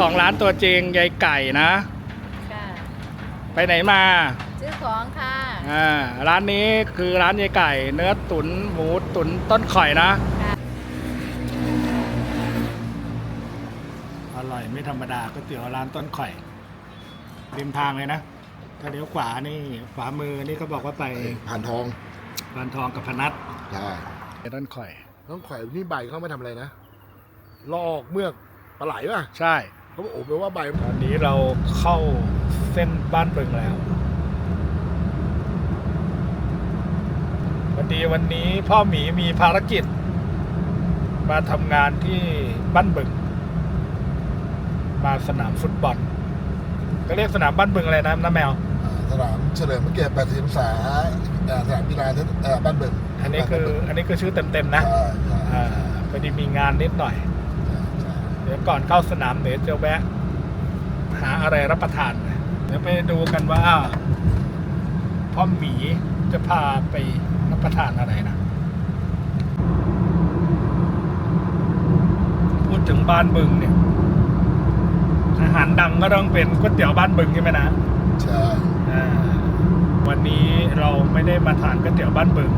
ของร้านตัวจริงยายไก่นะ ค่ะไปไหนมา ซื้อของค่ะอ่า ร้านนี้คือร้านยายไก่ เนื้อตุนหมูตุนต้นข่อยนะ ค่ะอร่อยไม่ธรรมดาก๋วยเตี๋ยวร้านต้นข่อยริมทางเลยนะ ถ้าเลี้ยวขวานี่ขวามือนี่ก็บอกว่าไปผ่านทองบานทองกับพนัสใช่ต้นข่อย ต้องข่อยนี่ใบเขาไม่ทำอะไรนะ ลอกเมือกปลาไหลป่ะ ใช่ เขาบอกโอ้แปลว่าใบตอนนี้เราเข้าเส้นบ้านบึงแล้ววันดีวันนี้พ่อหมีมีภารกิจ มาทำงานที่บ้านบึง มาสนามฟุตบอลก็เรียกสนามบ้านบึงอะไรนะน้าแมวอ่าสนามเฉลิมพระเกียรติ80พรรษาอ่าสนามกีฬาเอ่อบ้านเบิ่งอันนี้คืออันนี้คือชื่อเต็มๆนะใช่ใช่อ่าพอดีมีงานนิดหน่อยใช่เดี๋ยวก่อนเข้าสนามเดี๋ยวจะแวะ หาอะไรรับประทาน เดี๋ยวไปดูกันว่าพ่อหมีจะพาไปรับประทานอะไรนะ พูดถึงบ้านบึงเนี่ย อาหารดังก็ต้องเป็นก๋วยเตี๋ยวบ้านบึงใช่ไหมนะ ใช่อ่าวันนี้เราไม่ได้มาทานก๋วยเตี๋ยวบ้านบึง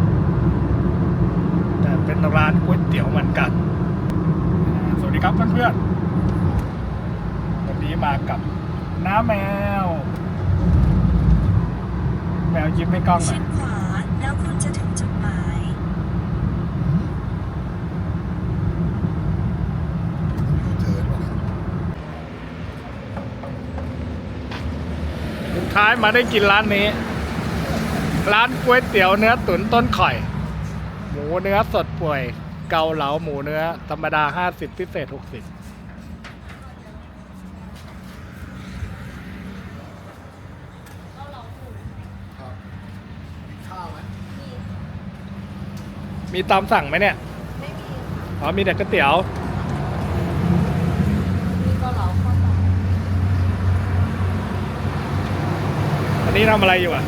แต่เป็นร้านก๋วยเตี๋ยวเหมือนกันอ่าสวัสดีครับเพื่อนๆวันนี้ มากับน้าแมว แมวยิ้มให้กล้องหน่ชิอยดขวาแล้วคุณจะถึงจุดหมายเถินมาเนี่ยสุดท้ายมาได้กินร้านนี้ ร้านก๋วยเตี๋ยวเนื้อตุ๋นต้นข่อย หมูเนื้อสดป่วย เกาเหลาหมูเนื้อ ธรรมดา 50 พิเศษ 60 ครับข้าวไหม มีตามสั่งไหมเนี่ย ไม่มีอ๋อมีแต่ก๋วยเตี๋ยว มีเกาเหลาข้าวซอยอันนี้ทำอะไรอยู่อะ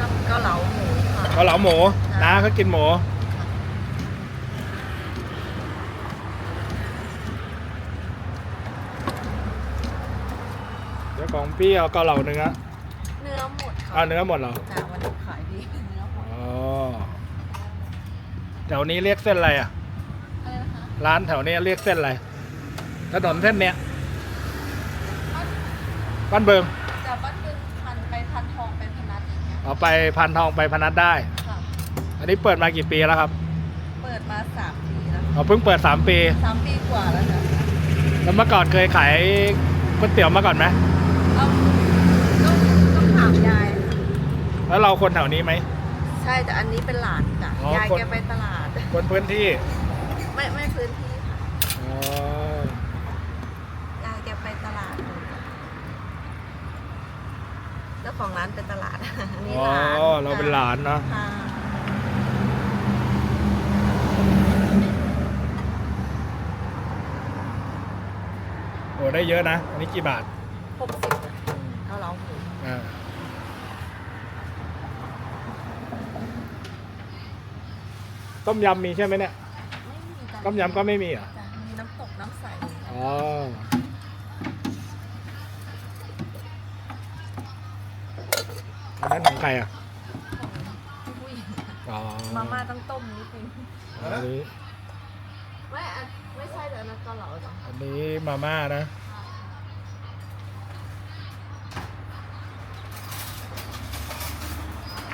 กับเกาเหลาหมูค่ะเกาเหลาหมูน้าเขากินหมู เดี๋ยวของพี่เอาเกาเหลาเนื้อเนื้อหมดเอาเนื้อหมดเหรอจากวันนี้ขายดีเนื้อหมดอ๋อ แถวนี้เรียกเส้นอะไรอะ อะไรนะคะร้านแถวนี้เรียกเส้นอะไร ถนนเส้นเนี้ยบ้านเบิงจากบ้านบึงพันไปพันทองไปพนัสอย่างเงี้ยเอาไปพันทองไปพนัสได้ ค่ะ อันนี้เปิดมากี่ปีแล้วครับเปิดมาสามปีแล้วเอาเพิ่งเปิดสามปี สามปีกว่าแล้วค่ะแล้วเมื่อก่อนเคยขายก๋วยเตี๋ยวมาก่อนไหมเอาต้องต้องถามยาย แล้วเราคนแถวนี้ไหม ใช่แต่อันนี้เป็นหลานจ้ะ อ๋อยายคนแกไปตลาด คนพื้นที่ไม่ไม่พื้นที่ค่ะอ๋อยายแกไปตลาดเจ้าของร้านเป็นตลาดอันนี้อ๋อ หลานเราเป็นหลานเนาะค่ะโอ้ได้เยอะนะ อันนี้กี่บาท หกสิบเกาเหลาหมู อ่า ต้มยำมีใช่ไหมเนี่ย ไม่มีจ้ะต้มยำก็ไม่มีเหรอ จ้ะมีน้ำตกน้ำใสอ๋อ อันนั้นของใครอะผู้หญิงอ๋อมาม่าต้องต้มนิดนึงอันนี้ ไม่อันไม่ใช่แต่อันนั้นเกาเหลาจ้ะอันนี้มาม่านะ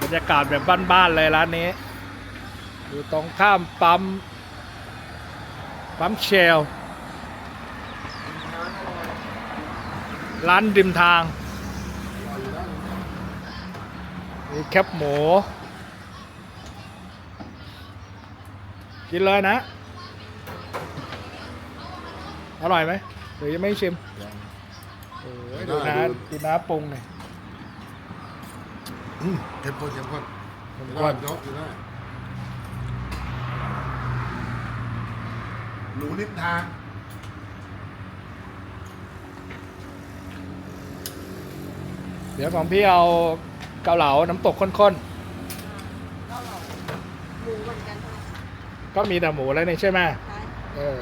บรรยากาศแบบบ้านๆเลยร้านนี้ อยู่ตรงข้ามปั๊ม ปั๊มเชล ร้านริมทาง มีแคบหมู กินเลยนะ อร่อยไหมหรือยังไม่ชิมยังโอ้ยดูนะดูน้าปรุงหน่อยอืมเข้มข้นเข้มข้นผมได้ก่อนยกอยู่ได้ หนูริมทางเดี๋ยวของพี่เอาเกาเหลาน้ำตกข้นเกาเหลาหมูเหมือนกันค่ะๆก็มีแต่หมูแล้วนี่ใช่ไหมใช่เออ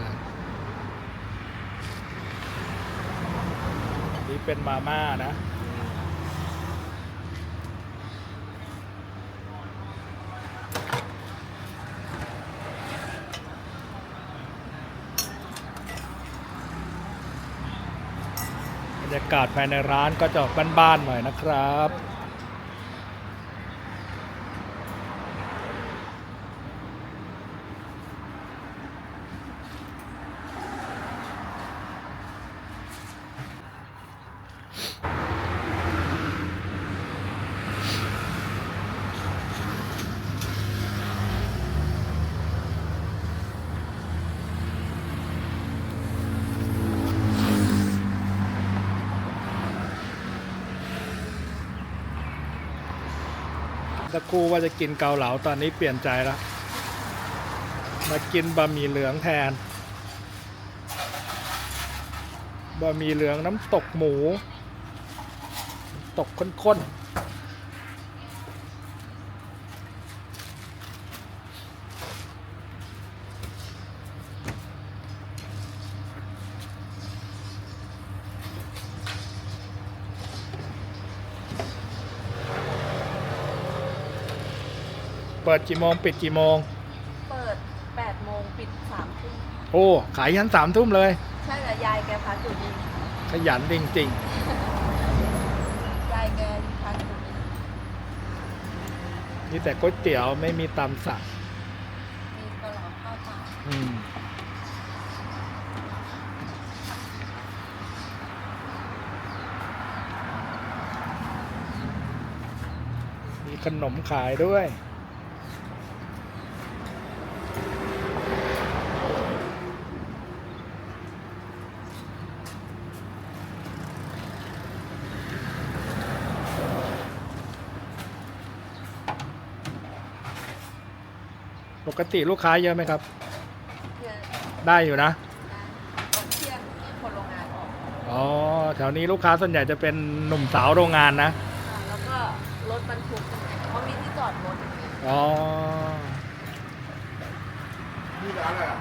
เป็นมาม่านะ บรรยากาศภายในร้านก็จะบ้านๆหน่อยนะครับักครู่ว่าจะกินเกาเหลาตอนนี้เปลี่ยนใจแล้ว มากินบะหมี่เหลืองแทน บะหมี่เหลืองน้ำตกหมู ตกข้นๆ เปิดกี่โมงปิดกี่โมง เปิด8โมงปิด3ทุ่มโอ้ขายยันสามทุ่มเลย ใช่แต่ยายแกพักอยู่นี่ขยันจริงยายแกพักอยู่นี่ๆมีแต่ก๋วยเตี๋ยวไม่มีตำสั่งมีกระหล่ำข้าวเปล่าอืมมีขนมขายด้วย กติลูกค้าเยอะไหมครับเพื่อนได้อยู่นะนะตอนเที่ยงมีคนโรงงานออกอ๋อแถวนี้ลูกค้าส่วนใหญ่จะเป็นหนุ่มสาวโรงงานนะอ่าแล้วก็รถบรรทุกเขามีที่จอดรถอ๋อนี่ร้านอะไรอะ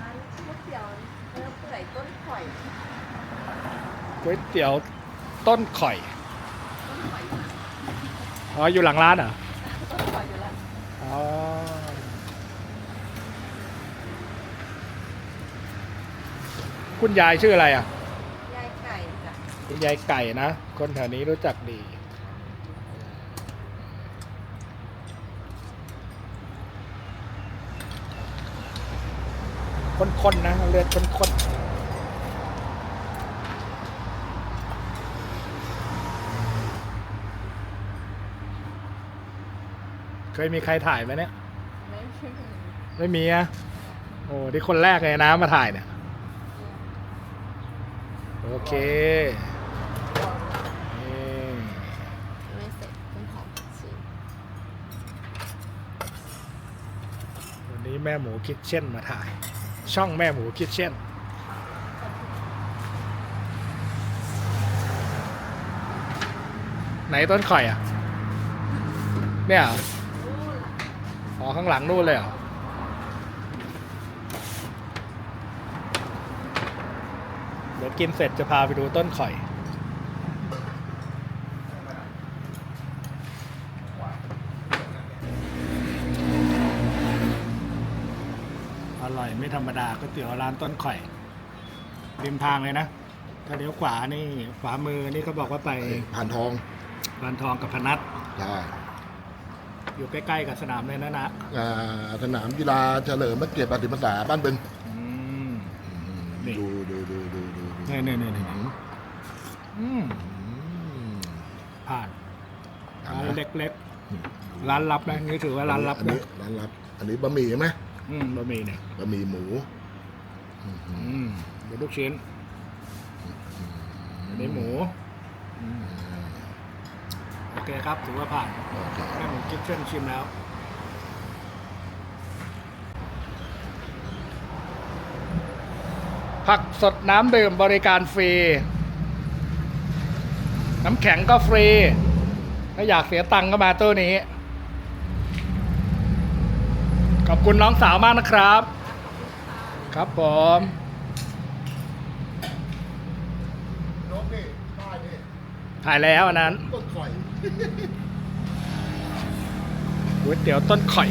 ร้านก๋วยเตี๋ยวเนื้อเปื่อยต้นข่อยก๋วยเตี๋ยวต้นข่อยต้นข่อยอ๋ออยู่หลังร้านเหรอ ต้นข่อยอยู่แล้ว อ๋อ คุณยายชื่ออะไรอะ ยายไก่จ้ะคุณยายไก่นะ คนแถวนี้รู้จักดี คนๆนะเลือดคนๆเคยมีใครถ่ายไหมเนี่ยไม่ใช่ไม่มีอะโอ้ที่คนแรกเลยนะมาถ่ายเนี่ย โอเคนี่ไม่เสร็จต้องขอชิมวันนี้แม่หมูคิดเช่นมาถ่าย ช่องแม่หมูคิดเช่นไหนต้นข่อยอะ เนี่ยเหรออ๋อข้างหลังนู่นเลยเหรอ เดี๋ยว กินเสร็จจะพาไปดูต้นข่อย อร่อยไม่ธรรมดาก๋วยเตี๋ยวร้านต้นข่อยริมทางเลยนะ ถ้าเลี้ยวขวานี่ขวามือนี่เขาบอกว่าไปผ่านทองบานทองกับพนัสใช่อยู่ใกล้ๆกับสนามเลยนะนะอ่าสนามกีฬาเฉลิมพระเกียรติ80พรรษาบ้านบึง ดูดูนี่นี่นี่นี่อืมอืมผ่านอ่ร้านเล็กๆร้านลับนะนี่ถือว่าร้านลับอันนะนี้ร้านลับ อันนี้บะหมี่ไหมอืมบะหมี่เนี่ยบะหมี่หมูอืมอืมเดี๋ยวลูกชิ้นอันนี้หมูอืมโอเคครับถือว่าผ่านโอเค แม่หมูคิดเช่นชิมแล้ว ผักสดน้ำดื่มบริการฟรี น้ำแข็งก็ฟรี ถ้าอยากเสียตังค์ก็มาตู้นี้ ขอบคุณน้องสาวมากนะครับ ครับผมนกนี่ถ่ายแล้วอันนั้นต้นข่อยก๋วยเตี๋ยวต้นข่อย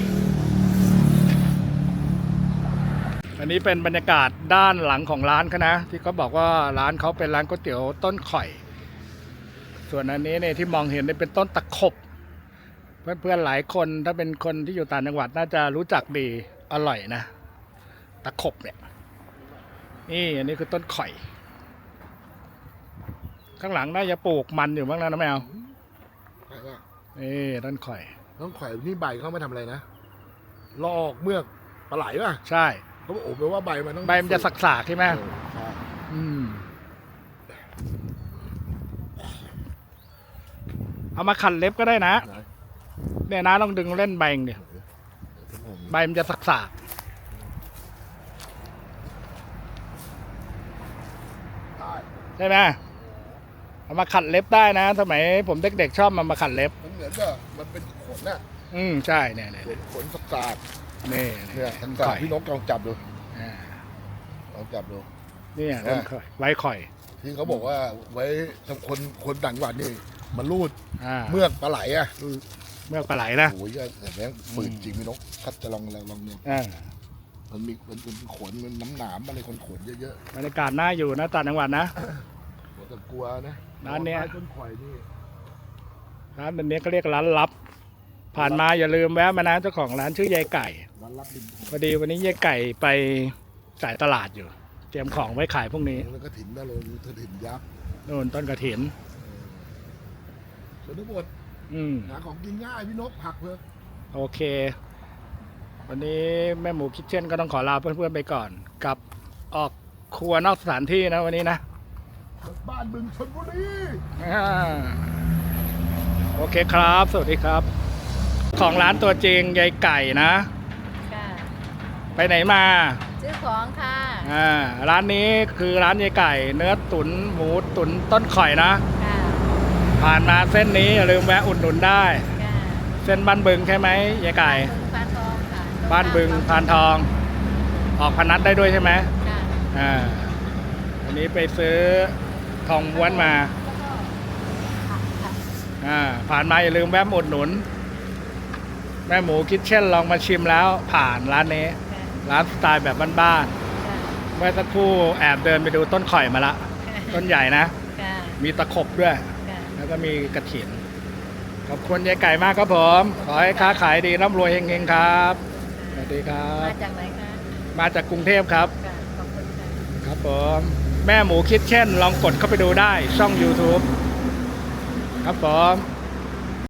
อันนี้เป็นบรรยากาศด้านหลังของร้านเขานะ ที่เขาบอกว่าร้านเขาเป็นร้านก๋วยเตี๋ยวต้นข่อย ส่วนอันนี้เนี่ยที่มองเห็นเนี่ยเป็นต้นตะขบ เพื่อนๆหลายคนถ้าเป็นคนที่อยู่ต่างจังหวัดน่าจะรู้จักดีอร่อยนะ ตะขบเนี่ยนี่อันนี้คือต้นข่อย ข้างหลังน่าจะปลูกมันอยู่บ้างนะน้องแมวใช่ป่ะนี่ต้นข่อย น้องข่อยนี่ใบเขาไม่ทำอะไรนะลอกเมือกปลาไหลป่ะ ใช่ เขาบอกโอ้แปลว่าใบมันต้องใบมันจะสักๆใช่ไหมเออใช่อืมเอามาขัดเล็บก็ได้นะไหนเนี่ยนะต้องดึงเล่นใบเองเดียวเดี๋ยวผมใบมันจะสักๆใช่ไหมเอามาขัดเล็บได้นะ สมัยผมเด็กๆชอบมามาขัดเล็บ มันเหมือนกับมันเป็นขนน่ะ อืมใช่เนี่ยเนี่ยขนขนสักสาด นี่เนี่ยสักต้นสาข่ดอยพี่นกลองจับดูอ่าลองจับดู เนี่ยต้นข่อยไว้ข่อย ที่เขาบอกว่าไว้สำหรับคนคนต่างจังหวัดนี่ มันรูดอ่าเมือกปลาไหลอะเมื่อกปลาไหลนะโอ้ยแต่แม่งฝืนจริงพี่นกคัดจะลองลองลองเนี่ยอ่ามันมีมันเป็นขนมันน้ำหนามอะไรคนขนเยอะบรรยากาศน่าอยู่นะต่างจังหวัดนะ ๆผมจะกลัวนะร้านเนี้ย ต้นข่อยนี่ร้านอันนี้เขาเรียกร้านลับ ผ่านมาอย่าลืมแวะมานะเจ้าของร้านชื่อยายไก่ ร้านรับดินพอดีวันนี้ยายไก่ไปจ่ายตลาดอยู่ เตรียมของไว้ขายพวกนี้แล้วก็ถิ่นได้เลยเธอถิ่นยักษ์โน่นต้นกระถินส่วนทั้งหมดอืมหาของกินง่ายพี่นกผักเพื่อโอเค วันนี้แม่หมูคิดเช่นก็ต้องขอลาเพื่อนๆไปก่อน กับออกครัวนอกสถานที่นะวันนี้นะบ้านบึงชนบุรีอ่าโอเคครับ สวัสดีครับ ของร้านตัวจริงยายไก่นะค่ะ ไปไหนมา ซื้อของค่ะ อ่า ร้านนี้คือร้านยายไก่ เนื้อตุนหมูตุนต้นข่อยนะ ค่ะผ่านมาเส้นนี้อย่าลืมแวะอุดหนุนได้ ค่ะเส้นบ้านบึงใช่ไหมยายไก่ บึงพานทองค่ะบ้านบึงพานทอง ออกพนัดได้ด้วยใช่ไหมค่ะอ่าวันนี้ไปซื้อทองม้วนมา แล้วก็ผักค่ะอ่าผ่านมาอย่าลืมแวะมาอุดหนุน แม่หมูคิดเช่นลองมาชิมแล้วผ่านร้านนี้ค่ะ ร้านสไตล์แบบบ้านค่ะๆเมื่อสักครู่แอบเดินไปดูต้นข่อยมาละ ต้นใหญ่นะค่ะมีตะขบด้วยค่ะแล้วก็มีกระถิน ขอบคุณยายไก่มากครับผม ขอให้ค้าขายดีร่ำรวยเฮงๆครับ สวัสดีครับ มาจากไหนคะ มาจากกรุงเทพครับค่ะขอบคุณค่ะครับผม แม่หมูคิดเช่น ลองกดเข้าไปดูได้ช่อง YouTube ครับผม